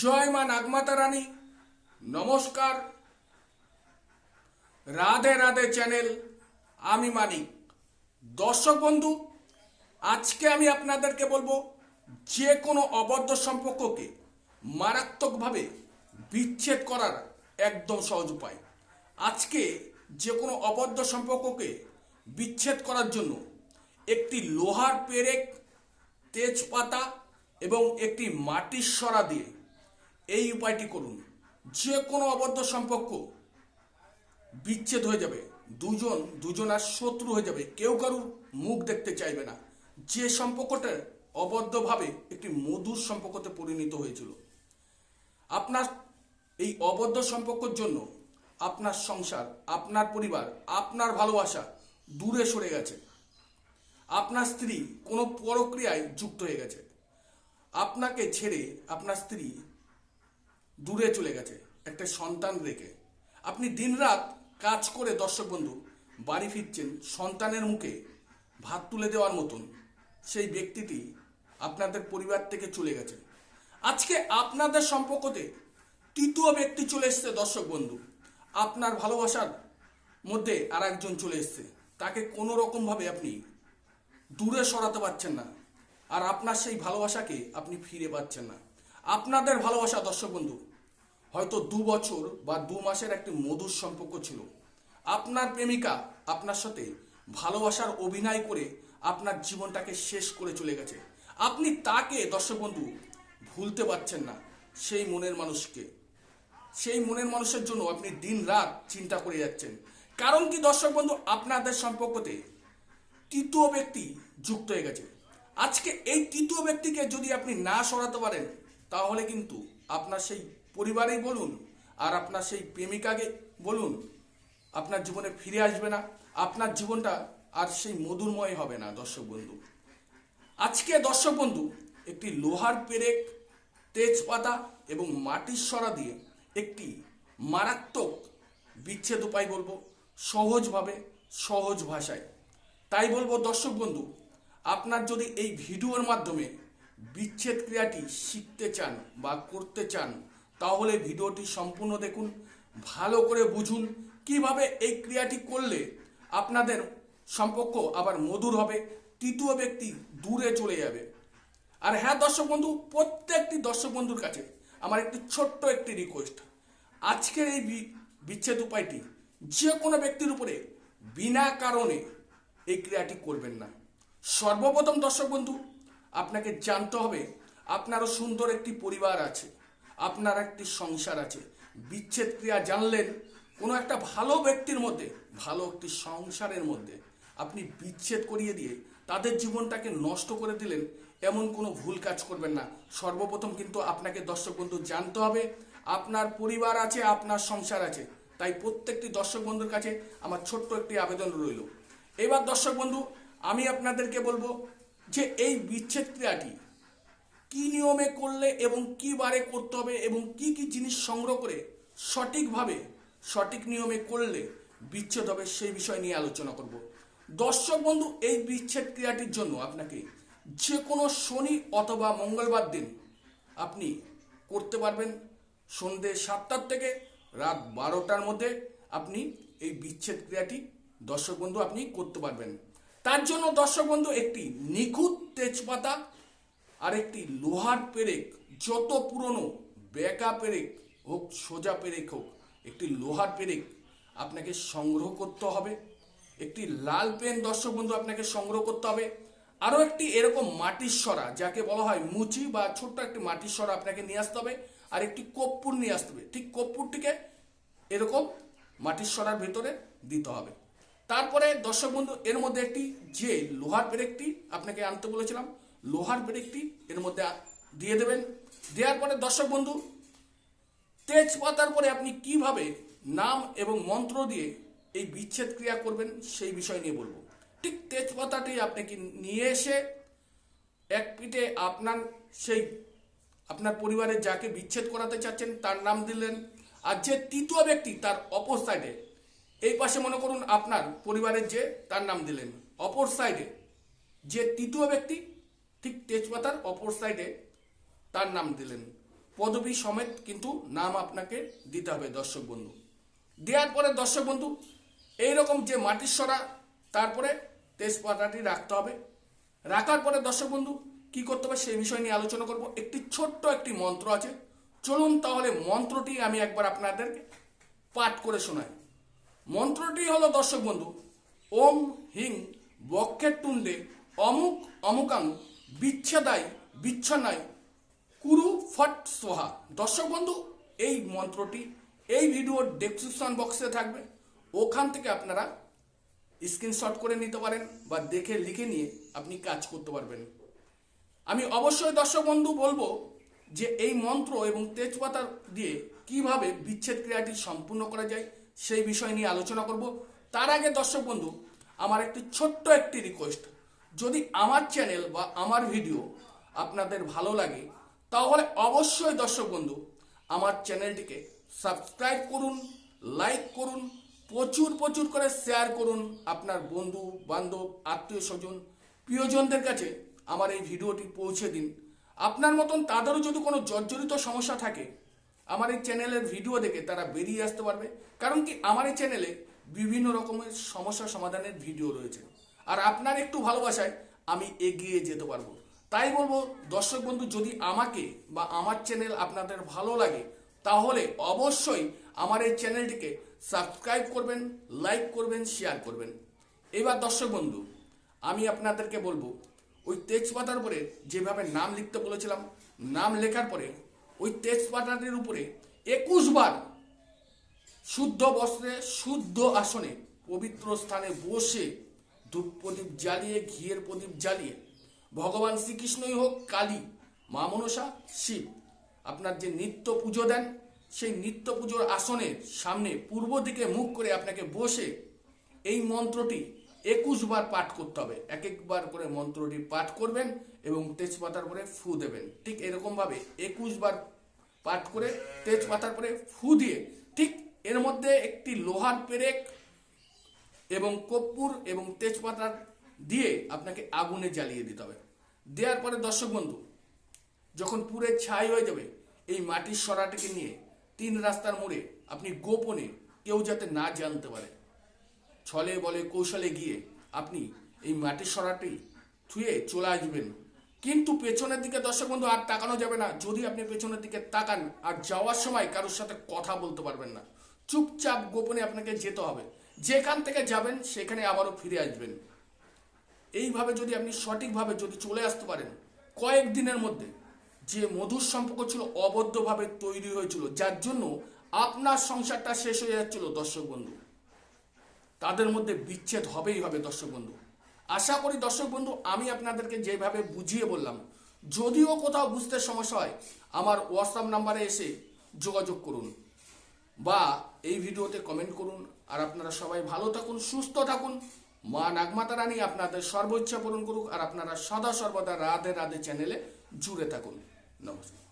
জয় মা নাগমাতা রানী। নমস্কার। রাধে রাধে চ্যানেল, আমি মানিক। দর্শক বন্ধু, আজকে আমি আপনাদেরকে বলব যে কোনো অবদ্ধ সম্পর্ককে মারাত্মকভাবে বিচ্ছেদ করার একদম সহজ উপায়। আজকে যে কোনো অবদ্ধ সম্পর্ককে বিচ্ছেদ করার জন্য একটি লোহার পেরেক, তেজপাতা এবং একটি মাটির সরা দিয়ে এই উপায়টি করুন। যে কোনো অবদ্ধ সম্পর্ক বিচ্ছেদ হয়ে যাবে। দুজন, দুজনার শত্রু হয়ে যাবে। কেউ কারুর মুখ দেখতে চাইবে না। যে সম্পর্কটা অবদ্ধভাবে একটি মধুর সম্পর্কতে পরিণত হয়েছিল, আপনার এই অবদ্ধ সম্পর্কের জন্য আপনার সংসার, আপনার পরিবার, আপনার ভালোবাসা দূরে সরে গেছে। আপনার স্ত্রী কোনো পরক্রিয়ায় যুক্ত হয়ে গেছে। আপনাকে ছেড়ে আপনার স্ত্রী দূরে চলে গেছে, একটা সন্তান রেখে আপনি দিনরাত কাজ করে দর্শক বন্ধু, বাড়ি ফিরছেন সন্তানের মুখে ভাত তুলে দেওয়ার মতন, সেই ব্যক্তিটি আপনাদের পরিবার থেকে চলে গেছে আজকে আপনাদের সম্পর্কতে তৃতীয় ব্যক্তি চলে এসছে দর্শক বন্ধু। আপনার ভালোবাসার মধ্যে আর একজন চলে এসছে। তাকে কোনো রকমভাবে আপনি দূরে সরাতে পারছেন না, আর আপনার সেই ভালোবাসাকে আপনি ফিরে পাচ্ছেন না। আপনাদের ভালোবাসা দর্শক বন্ধু, হয়তো দু বছর বা দু মাসের একটি মধুর সম্পর্ক ছিল। আপনার প্রেমিকা আপনার সাথে ভালোবাসার অভিনয় করে আপনার জীবনটাকে শেষ করে চলে গেছে। আপনি তাকে, দর্শক বন্ধু, ভুলতে পারছেন না সেই মনের মানুষকে। সেই মনের মানুষের জন্য আপনি দিন রাত চিন্তা করে যাচ্ছেন। কারণ কি, দর্শক বন্ধু, আপনাদের সম্পর্কতে তৃতীয় ব্যক্তি যুক্ত হয়ে গেছে। আজকে এই তৃতীয় ব্যক্তিকে যদি আপনি না সরাতে পারেন তাহলে কিন্তু আপনার সেই পরিবারেই বলুন আর আপনার সেই প্রেমিকাকে বলুন, আপনার জীবনে ফিরে আসবে না, আপনার জীবনটা আর সেই মধুরময় হবে না, দর্শক বন্ধু। আজকে দর্শক বন্ধু, একটি লোহার পেরেক, তেজপাতা এবং মাটির সরা দিয়ে একটি মারাত্মক বিচ্ছেদ উপায় বলব, সহজভাবে, সহজ ভাষায়। তাই বলব দর্শক বন্ধু, আপনার যদি এই ভিডিওর মাধ্যমে বিচ্ছেদ ক্রিয়াটি শিখতে চান বা করতে চান, তাহলে ভিডিওটি সম্পূর্ণ দেখুন, ভালো করে বুঝুন কীভাবে এই ক্রিয়াটি করলে আপনাদের সম্পর্ক আবার মধুর হবে, তৃতীয় ব্যক্তি দূরে চলে যাবে। আর হ্যাঁ দর্শক বন্ধু, প্রত্যেকটি দর্শক বন্ধুর কাছে আমার একটি ছোট্ট একটি রিকোয়েস্ট আজকের এই বিচ্ছেদ উপায়টি যে কোনো ব্যক্তির উপরে বিনা কারণে এই ক্রিয়াটি করবেন না। সর্বপ্রথম দর্শক বন্ধু আপনাকে জানতে হবে, আপনারও সুন্দর একটি পরিবার আছে, আপনার একটি সংসার আছে। বিচ্ছেদ ক্রিয়া জানলেন, কোনো একটা ভালো ব্যক্তির মধ্যে, ভালো একটি সংসারের মধ্যে আপনি বিচ্ছেদ করিয়ে দিয়ে তাদের জীবনটাকে নষ্ট করে দিলেন, এমন কোনো ভুল কাজ করবেন না। সর্বপ্রথম কিন্তু আপনাকে দর্শক বন্ধু জানতে হবে, আপনার পরিবার আছে, আপনার সংসার আছে, তাই প্রত্যেকটি দর্শক বন্ধুর কাছে আমার ছোট্ট একটি আবেদন রইল। এবার দর্শক বন্ধু, আমি আপনাদেরকে বলব যে এই বিচ্ছেদ ক্রিয়াটি কি নিয়মে করলে এবং কি বারে করতে হবে এবং কি কি জিনিস সংগ্রহ করে সঠিকভাবে, সঠিক নিয়মে করলে বিচ্ছেদ হবে সেই বিষয় নিয়ে আলোচনা করব। দর্শক বন্ধু, এই বিচ্ছেদ ক্রিয়াটির জন্য আপনাকে যে কোনো শনি অথবা মঙ্গলবার দিন আপনি করতে পারবেন। সন্ধে সাতটার থেকে রাত বারোটার মধ্যে আপনি এই বিচ্ছেদ ক্রিয়াটি দর্শক বন্ধু আপনি করতে পারবেন। তার জন্য দর্শক বন্ধু, একটি নিখুঁত তেজপাতা আর একটি লোহার পেরেক, যত পুরনো বেকা পেরেক হোক, সোজা পেরেক হোক, একটি লোহার পেরেক আপনাকে সংগ্রহ করতে হবে। একটি লাল পেন দর্শক বন্ধু, আপনাকে সংগ্রহ করতে হবে। আরও একটি এরকম মাটির সরা, যাকে বলা হয় মুচি বা ছোট্ট একটি মাটির সরা আপনাকে নিয়ে আসতে হবে আর একটি কর্পূর নিয়ে আসতে হবে। ঠিক কর্পূরটিকে এরকম মাটির সরার ভেতরে দিতে হবে। তারপরে দর্শক বন্ধু, এর মধ্যে একটি যে লোহার ব্রেকটি আপনাকে আনতে বলেছিলাম, লোহার ব্রেকটি এর মধ্যে দিয়ে দেবেন। দেওয়ার পরে দর্শক বন্ধু, তেজপাতার পরে আপনি কীভাবে নাম এবং মন্ত্র দিয়ে এই বিচ্ছেদ ক্রিয়া করবেন সেই বিষয় নিয়ে বলব। ঠিক তেজপাতাটি আপনাকে নিয়ে এসে এক পিঠে আপনার সেই আপনার পরিবারের যাকে বিচ্ছেদ করাতে চাচ্ছেন তার নাম দিলেন, আর যে তৃতীয় ব্যক্তি তার সাইডে এই পাশে মনে করুন আপনার পরিবারের যে তার নাম দিলেন, অপর সাইডে যে তৃতীয় ব্যক্তি, ঠিক তেজপাতার অপর সাইডে তার নাম দিলেন। পদবী সমেত কিন্তু নাম আপনাকে দিতে হবে দর্শক বন্ধু। দেওয়ার পরে দর্শক বন্ধু, এইরকম যে মাটির সরা, তারপরে তেজপাতাটি রাখতে হবে। রাখার পরে দর্শক বন্ধু, কি করতে হবে সেই বিষয় নিয়ে আলোচনা করব। একটি ছোট্ট একটি মন্ত্র আছে। চলুন তাহলে মন্ত্রটি আমি একবার আপনাদেরকে পাঠ করে শোনাই। মন্ত্রটি হলো, দর্শক বন্ধু, ওম হিং বক্ষের টুন্ডে অমুক অমুকাং বিচ্ছেদাই বিচ্ছনায় কুরু ফট সোহা। দর্শক বন্ধু, এই মন্ত্রটি এই ভিডিওর ডেসক্রিপশন বক্সে থাকবে। ওখান থেকে আপনারা স্ক্রিনশট করে নিতে পারেন বা দেখে লিখে নিয়ে আপনি কাজ করতে পারবেন। আমি অবশ্যই, দর্শক বন্ধু, বলব যে এই মন্ত্র এবং তেজপাতা দিয়ে কীভাবে বিচ্ছেদ ক্রিয়াটি সম্পূর্ণ করা যায় সেই বিষয় নিয়ে আলোচনা করব। তার আগে দর্শক বন্ধু, আমার একটি ছোট্ট একটি রিকোয়েস্ট যদি আমার চ্যানেল বা আমার ভিডিও আপনাদের ভালো লাগে, তাহলে অবশ্যই দর্শক বন্ধু, আমার চ্যানেলটিকে সাবস্ক্রাইব করুন লাইক করুন, প্রচুর প্রচুর করে শেয়ার করুন আপনার বন্ধু, বান্ধব, আত্মীয় স্বজন, প্রিয়জনদের কাছে আমার এই ভিডিওটি পৌঁছে দিন। আপনার মতন তাদেরও যদি কোনো জর্জরিত সমস্যা থাকে আমার এই চ্যানেলের ভিডিও দেখে তারা বেরিয়ে আসতে পারবে। কারণ কি, আমার এই চ্যানেলে বিভিন্ন রকমের সমস্যা সমাধানের ভিডিও রয়েছে। আর আপনার একটু ভালোবাসায় আমি এগিয়ে যেতে পারব। তাই বলব, দর্শক বন্ধু, যদি আমাকে বা আমার চ্যানেল আপনাদের ভালো লাগে, তাহলে অবশ্যই আমার এই চ্যানেলটিকে সাবস্ক্রাইব করবেন লাইক করবেন শেয়ার করবেন। এবার দর্শক বন্ধু, আমি আপনাদেরকে বলব, ওই তেজপাতার উপরে যেভাবে নাম লিখতে বলেছিলাম, নাম লেখার পরে ওই তেজপাতাটির উপরে একুশ বার শুদ্ধ বস্ত্রে, শুদ্ধ আসনে, পবিত্র স্থানে বসে ধূপ প্রদীপ জ্বালিয়ে, ঘিয়ের প্রদীপ জ্বালিয়ে, ভগবান শ্রীকৃষ্ণই হোক, কালী, মা মনসা, শিব, আপনার যে নিত্য পুজো দেন, সেই নিত্য পুজোর আসনের সামনে পূর্ব দিকে মুখ করে আপনাকে বসে এই মন্ত্রটি একুশ বার পাঠ করতে হবে। এক একবার করে মন্ত্রটি পাঠ করবেন এবং তেজপাতার পরে ফু দেবেন। ঠিক এরকমভাবে একুশ বার পাঠ করে তেজপাতার পরে ফু দিয়ে ঠিক এর মধ্যে একটি লোহার পেরেক এবং কর্পূর এবং তেজপাতা দিয়ে আপনাকে আগুনে জ্বালিয়ে দিতে হবে। দেওয়ার পরে দর্শক বন্ধু, যখন পুরে ছাই হয়ে যাবে, এই মাটির সরাটিকে নিয়ে তিন রাস্তার মোড়ে আপনি গোপনে কেউ যাতে না জানতে পারে। ছলে বলে কৌশলে গিয়ে আপনি এই মাটির সরাটি ছুঁয়ে চলে আসবেন। কিন্তু পেছনের দিকে দর্শক বন্ধু আর তাকানো যাবে না। যদি আপনি পেছনের দিকে তাকান আর যাওয়ার সময় কারোর সাথে কথা বলতে পারবেন না। চুপচাপ গোপনে আপনাকে যেতে হবে। যেখান থেকে যাবেন, সেখানে আবারও ফিরে আসবেন। এইভাবে যদি আপনি সঠিকভাবে যদি চলে আসতে পারেন, কয়েক দিনের মধ্যে যে মধুর সম্পর্ক ছিল অবদ্ধভাবে তৈরি হয়েছিল, যার জন্য আপনার সংসারটা শেষ হয়ে যাচ্ছিল, দর্শক বন্ধু। তাদের মধ্যে বিচ্ছেদ হবেই হবে দর্শক বন্ধু। আশা করি দর্শক বন্ধু, আমি আপনাদেরকে যেভাবে বুঝিয়ে বললাম, যদিও কোথাও বুঝতে সমস্যা হয়, আমার হোয়াটসঅ্যাপ নাম্বারে এসে যোগাযোগ করুন বা এই ভিডিওতে কমেন্ট করুন। আর আপনারা সবাই ভালো থাকুন, সুস্থ থাকুন। মা নাগমাতা রানী আপনাদের সর্বোচ্চ পূরণ করুক, আর আপনারা সদা সর্বদা রাধে রাধে চ্যানেলে জুড়ে থাকুন। নমস্কার।